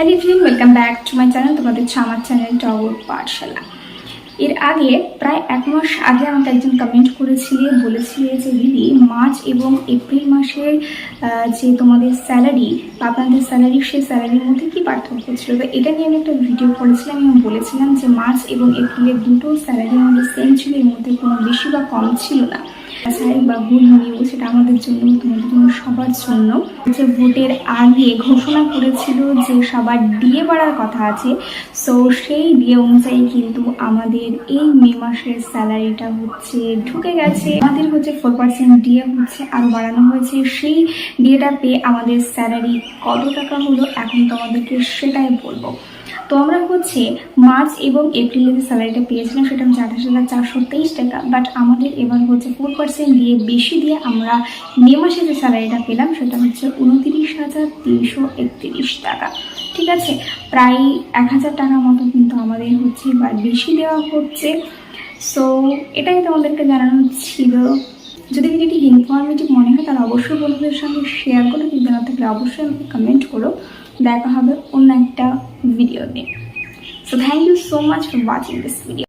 Hello friend welcome back to my channel. তোমাদের হচ্ছে আমার চ্যানেল টগর পাঠশালা। এর আগে প্রায় এক মাস আগে আমাকে একজন কমেন্ট করেছিলে, বলেছিলে যে, দিদি, মার্চ এবং এপ্রিল মাসের যে তোমাদের স্যালারি বা আপনাদের স্যালারি সেই স্যালারির মধ্যে কি পার্থক্য ছিল? তো এটা নিয়ে আমি একটা ভিডিও করেছিলাম এবং বলেছিলাম যে, মার্চ এবং এপ্রিলের দুটো স্যালারির মধ্যে সেম ছিল, এর মধ্যে কোনো বেশি বা কম ছিল না। সাই বা গুড নিউজ সেটা আমাদের জন্য তোমাদের জন্য সবার জন্য। যে ভোটের আগে ঘোষণা করেছিল যে সবার ডিএ বাড়ার কথা আছে সো সেই ডিএ অনুযায়ী কিন্তু আমাদের এই মে মাসের স্যালারিটা হচ্ছে ঢুকে গেছে। আমাদের হচ্ছে ফোর পার্সেন্ট ডিএ হচ্ছে আরও বাড়ানো হয়েছে। সেই ডিএটা পেয়ে আমাদের স্যালারি কত টাকা হলো এখন তোমাদেরকে সেটাই বলব। তো আমরা হচ্ছে মার্চ এবং এপ্রিলে যে স্যালারিটা পেয়েছিলাম সেটা হচ্ছে আঠাশ হাজার চারশো তেইশ টাকা। বাট আমাদের এবার হচ্ছে ফোর পার্সেন্ট দিয়ে বেশি দিয়ে আমরা মে মাসে যে স্যালারিটা পেলাম সেটা হচ্ছে উনতিরিশ হাজার তিনশো একত্রিশ টাকা। ঠিক আছে? প্রায় এক হাজার টাকার মতো কিন্তু আমাদের হচ্ছে বা বেশি দেওয়া হচ্ছে। সো এটাই তোমাদেরকে জানানো ছিল। যদি ভিডিওটি ইনফরমেটিভ মনে হয় তাহলে অবশ্যই বন্ধুদের সঙ্গে শেয়ার করো। কিন্তু না থাকলে অবশ্যই আমাকে কমেন্ট করো। দেখা হবে অন্য একটা ভিডিও নিয়ে। So thank you so much for watching this video